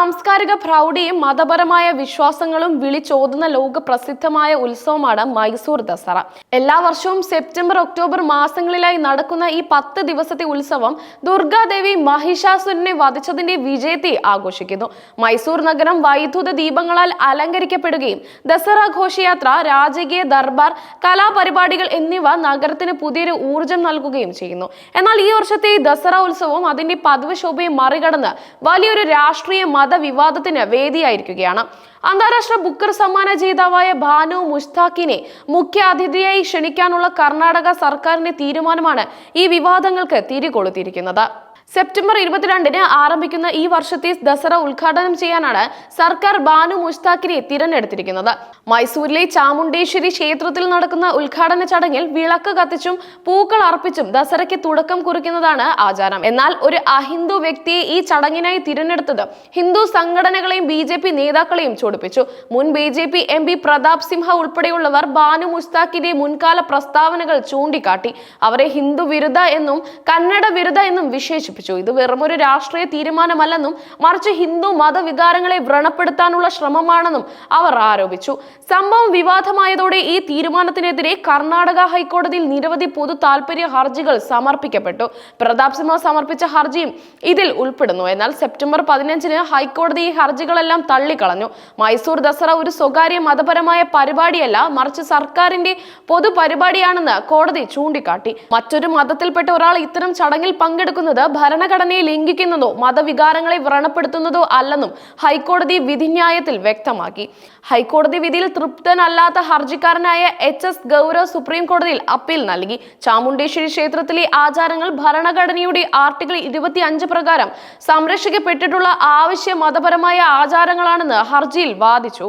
സാംസ്കാരിക പ്രൗഢിയും മതപരമായ വിശ്വാസങ്ങളും വിളിച്ചോതുന്ന ലോക പ്രസിദ്ധമായ ഉത്സവമാണ് മൈസൂർ ദസറ. എല്ലാ വർഷവും സെപ്റ്റംബർ ഒക്ടോബർ മാസങ്ങളിലായി നടക്കുന്ന ഈ പത്ത് ദിവസത്തെ ഉത്സവം ദുർഗാദേവി മഹിഷാസുരനെ വധിച്ചതിന്റെ വിജയത്തെ ആഘോഷിക്കുന്നു. മൈസൂർ നഗരം വൈദ്യുത ദീപങ്ങളാൽ അലങ്കരിക്കപ്പെടുകയും ദസറ ഘോഷയാത്ര രാജകീയ ദർബാർ കലാപരിപാടികൾ എന്നിവ നഗരത്തിന് പുതിയൊരു ഊർജം നൽകുകയും ചെയ്യുന്നു. എന്നാൽ ഈ വർഷത്തെ ദസറ ഉത്സവം അതിന്റെ പതിവ് ശോഭയെ മറികടന്ന് വലിയൊരു രാഷ്ട്രീയ മതവിവാദത്തിന് വേദിയായിരിക്കുകയാണ്. അന്താരാഷ്ട്ര ബുക്കർ സമ്മാന ജേതാവായ ഭാനു മുഷ്താഖിനെ മുഖ്യാതിഥിയായി ക്ഷണിക്കാനുള്ള കർണാടക സർക്കാരിന്റെ തീരുമാനമാണ് ഈ വിവാദങ്ങൾക്ക് തിരികൊളുത്തിയിരിക്കുന്നത്. സെപ്റ്റംബർ ഇരുപത്തിരണ്ടിന് ആരംഭിക്കുന്ന ഈ വർഷത്തെ ദസറ ഉദ്ഘാടനം ചെയ്യാനാണ് സർക്കാർ ബാനു മുഷ്താഖിനെ തിരഞ്ഞെടുത്തിരിക്കുന്നത്. മൈസൂരിലെ ചാമുണ്ടേശ്വരി ക്ഷേത്രത്തിൽ നടക്കുന്ന ഉദ്ഘാടന ചടങ്ങിൽ വിളക്ക് കത്തിച്ചും പൂക്കൾ അർപ്പിച്ചും ദസറയ്ക്ക് തുടക്കം കുറിക്കുന്നതാണ് ആചാരം. എന്നാൽ ഒരു അഹിന്ദു വ്യക്തിയെ ഈ ചടങ്ങിനായി തിരഞ്ഞെടുത്തത് ഹിന്ദു സംഘടനകളെയും ബി ജെ പി നേതാക്കളെയും ചൊടിപ്പിച്ചു. മുൻ B J P M P Pratap Simha ഉൾപ്പെടെയുള്ളവർ ബാനു മുസ്താഖിന്റെ മുൻകാല പ്രസ്താവനകൾ ചൂണ്ടിക്കാട്ടി. അവരെ ഹിന്ദു വിരുദ്ധ എന്നും കന്നഡ വിരുദ്ധ എന്നും വിശേഷിപ്പിച്ചു. ഇത് വെറുമൊരു രാഷ്ട്രീയ തീരുമാനമല്ലെന്നും മറിച്ച് ഹിന്ദു മതവികാരങ്ങളെ വ്രണപ്പെടുത്താനുള്ള ശ്രമമാണെന്നും അവർ ആരോപിച്ചു. സംഭവം വിവാദമായതോടെ ഈ തീരുമാനത്തിനെതിരെ കർണാടക ഹൈക്കോടതിയിൽ നിരവധി പൊതു താൽപര്യ ഹർജികൾ സമർപ്പിക്കപ്പെട്ടു. പ്രതാപ് സിംഹ സമർപ്പിച്ച ഹർജിയും ഇതിൽ ഉൾപ്പെടുന്നു. എന്നാൽ സെപ്റ്റംബർ പതിനഞ്ചിന് ഹൈക്കോടതി ഈ ഹർജികളെല്ലാം തള്ളിക്കളഞ്ഞു. മൈസൂർ ദസറ ഒരു സ്വകാര്യ മതപരമായ പരിപാടിയല്ല മറിച്ച് സർക്കാരിന്റെ പൊതു പരിപാടിയാണെന്ന് കോടതി ചൂണ്ടിക്കാട്ടി. മറ്റൊരു മതത്തിൽപ്പെട്ട ഒരാൾ ഇത്തരം ചടങ്ങിൽ പങ്കെടുക്കുന്നത് ഭരണഘടനയെ ലംഘിക്കുന്നതോ മതവികാരങ്ങളെ വ്രണപ്പെടുത്തുന്നതോ അല്ലെന്നും ഹൈക്കോടതി വിധിന്യായത്തിൽ വ്യക്തമാക്കി. ഹൈക്കോടതി വിധിയിൽ തൃപ്തനല്ലാത്ത ഹർജിക്കാരനായ എച്ച് എസ് ഗൗരവ് സുപ്രീം കോടതിയിൽ അപ്പീൽ നൽകി. ചാമുണ്ടേശ്വരി ക്ഷേത്രത്തിലെ ആചാരങ്ങൾ ഭരണഘടനയുടെ ആർട്ടിക്കിൾ ഇരുപത്തി അഞ്ച് പ്രകാരം സംരക്ഷിക്കപ്പെട്ടിട്ടുള്ള ആവശ്യ മതപരമായ ആചാരങ്ങളാണെന്ന് ഹർജിയിൽ വാദിച്ചു.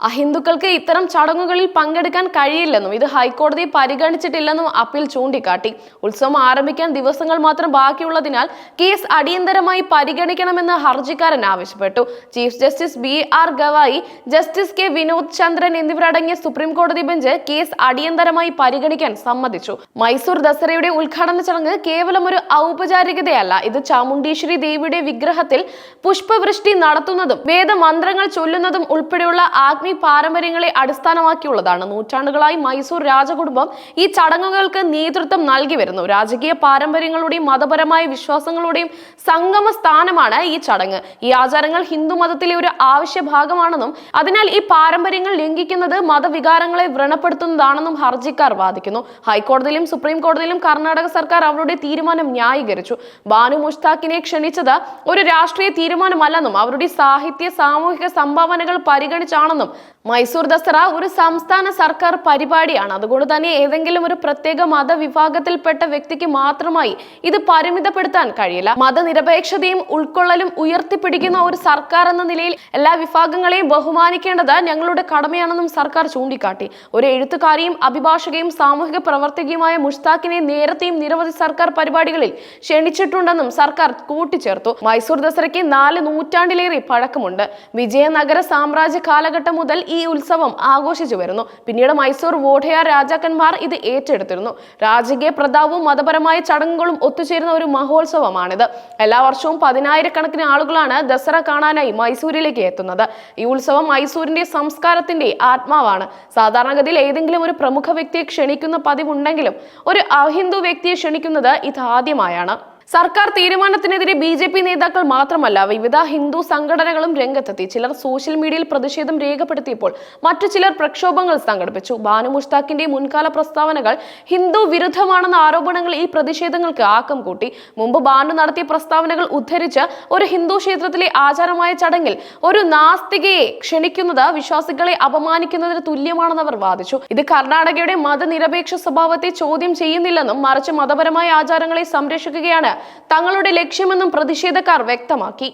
അഹിന്ദുക്കൾക്ക് ഇത്തരം ചടങ്ങുകളിൽ പങ്കെടുക്കാൻ കഴിയില്ലെന്നും ഇത് ഹൈക്കോടതി പരിഗണിച്ചിട്ടില്ലെന്നും അപ്പീൽ ചൂണ്ടിക്കാട്ടി. ഉത്സവം ആരംഭിക്കാൻ ദിവസങ്ങൾ മാത്രം ബാക്കിയുള്ളതിനാൽ കേസ് അടിയന്തരമായി പരിഗണിക്കണമെന്ന് ഹർജിക്കാരൻ ആവശ്യപ്പെട്ടു. Chief justice B R Gavai justice K Vinod Chandran എന്നിവരടങ്ങിയ സുപ്രീം കോടതി ബെഞ്ച് കേസ് അടിയന്തരമായി പരിഗണിക്കാൻ സമ്മതിച്ചു. മൈസൂർ ദസറയുടെ ഉദ്ഘാടന ചടങ്ങ് കേവലം ഒരു ഔപചാരികതയല്ല ഇത് ചാമുണ്ടീശ്വരി ദേവിയുടെ വിഗ്രഹത്തിൽ പുഷ്പവൃഷ്ടി നടത്തുന്നതും വേദമന്ത്രങ്ങൾ ചൊല്ലുന്നതും ഉൾപ്പെടെയുള്ള ആഗ്നി പാരമ്പര്യങ്ങളെ അടിസ്ഥാനമാക്കിയുള്ളതാണ്. നൂറ്റാണ്ടുകളായി മൈസൂർ രാജകുടുംബം ഈ ചടങ്ങുകൾക്ക് നേതൃത്വം നൽകി വരുന്നു. രാജകീയ പാരമ്പര്യങ്ങളുടെയും മതപരമായ വിശ്വാസങ്ങളുടെയും സംഗമ സ്ഥാനമാണ് ഈ ചടങ്ങ്. ഈ ആചാരങ്ങൾ ഹിന്ദു മതത്തിലെ ഒരു ആവശ്യ ഭാഗമാണെന്നും അതിനാൽ ഈ പാരമ്പര്യങ്ങൾ ലംഘിക്കുന്നത് മതവികാരങ്ങളെ വ്രണപ്പെടുത്തുന്നതാണെന്നും ഹർജിക്കാർ വാദിക്കുന്നു. ഹൈക്കോടതിയിലും സുപ്രീം കോടതിയിലും കർണാടക സർക്കാർ അവരുടെ തീരുമാനം ന്യായീകരിച്ചു. ബാനു മുഷ്താഖിനെ ക്ഷണിച്ചത് ഒരു രാഷ്ട്രീയ തീരുമാനമല്ലെന്നും അവരുടെ സാഹിത്യ സാമൂഹിക സംഭാവനകൾ പരിഗണിച്ചാണെന്നും മൈസൂർ ദസറ ഒരു സംസ്ഥാന സർക്കാർ പരിപാടിയാണ്. അതുകൊണ്ട് തന്നെ ഏതെങ്കിലും ഒരു പ്രത്യേക മതവിഭാഗത്തിൽപ്പെട്ട വ്യക്തിക്ക് മാത്രമായി ഇത് പരിമിതപ്പെടുത്താൻ കഴിയില്ല. മതനിരപേക്ഷതയും ഉൾക്കൊള്ളലും ഉയർത്തിപ്പിടിക്കുന്ന ഒരു സർക്കാർ എന്ന നിലയിൽ എല്ലാ വിഭാഗങ്ങളെയും ബഹുമാനിക്കേണ്ടത് ഞങ്ങളുടെ കടമയാണെന്നും സർക്കാർ ചൂണ്ടിക്കാട്ടി. ഒരു എഴുത്തുകാരിയും അഭിഭാഷകയും സാമൂഹിക പ്രവർത്തകയുമായ മുഷ്താഖിനെ നേരത്തെയും നിരവധി സർക്കാർ പരിപാടികളിൽ ക്ഷണിച്ചിട്ടുണ്ടെന്നും സർക്കാർ കൂട്ടിച്ചേർത്തു. മൈസൂർ ദസറയ്ക്ക് നാല് നൂറ്റാണ്ടിലേറെ പഴക്കമുണ്ട്. വിജയനഗര സാമ്രാജ്യ കാലഘട്ടം മുതൽ ഈ ഉത്സവം ആഘോഷിച്ചു വരുന്നു. പിന്നീട് മൈസൂർ വോഡയാർ രാജാക്കന്മാർ ഇത് ഏറ്റെടുത്തിരുന്നു. രാജകീയ പ്രതാപവും മതപരമായ ചടങ്ങുകളും ഒത്തുചേരുന്ന ഒരു മഹോത്സവമാണിത്. എല്ലാ വർഷവും പതിനായിരക്കണക്കിന് ആളുകളാണ് ദസറ കാണാനായി മൈസൂരിലേക്ക് എത്തുന്നത്. ഈ ഉത്സവം മൈസൂരിന്റെ സംസ്കാരത്തിന്റെ ആത്മാവാണ്. സാധാരണഗതിയിൽ ഏതെങ്കിലും ഒരു പ്രമുഖ വ്യക്തിയെ ക്ഷണിക്കുന്ന പതിവുണ്ടെങ്കിലും ഒരു അഹിന്ദു വ്യക്തിയെ ക്ഷണിക്കുന്നത് ഇതാദ്യമായാണ്. സർക്കാർ തീരുമാനത്തിനെതിരെ ബി ജെ പി നേതാക്കൾ മാത്രമല്ല വിവിധ ഹിന്ദു സംഘടനകളും രംഗത്തെത്തി. ചിലർ സോഷ്യൽ മീഡിയയിൽ പ്രതിഷേധം രേഖപ്പെടുത്തിയപ്പോൾ മറ്റു ചിലർ പ്രക്ഷോഭങ്ങൾ സംഘടിപ്പിച്ചു. ബാനു മുഷ്താഖിന്റെ മുൻകാല പ്രസ്താവനകൾ ഹിന്ദു വിരുദ്ധമാണെന്ന ആരോപണങ്ങൾ ഈ പ്രതിഷേധങ്ങൾക്ക് ആക്കം കൂട്ടി. മുമ്പ് ബാനു നടത്തിയ പ്രസ്താവനകൾ ഉദ്ധരിച്ച് ഒരു ഹിന്ദു ക്ഷേത്രത്തിലെ ആചാരമായ ചടങ്ങിൽ ഒരു നാസ്തികയെ ക്ഷണിക്കുന്നത് വിശ്വാസികളെ അപമാനിക്കുന്നതിന് തുല്യമാണെന്ന് അവർ വാദിച്ചു. ഇത് കർണാടകയുടെ മതനിരപേക്ഷ സ്വഭാവത്തെ ചോദ്യം ചെയ്യുന്നില്ലെന്നും മറിച്ച് മതപരമായ ആചാരങ്ങളെ സംരക്ഷിക്കുകയാണ് തങ്ങളുടെ ലക്ഷ്യമെന്നും പ്രതിഷേധക്കാർ വ്യക്തമാക്കി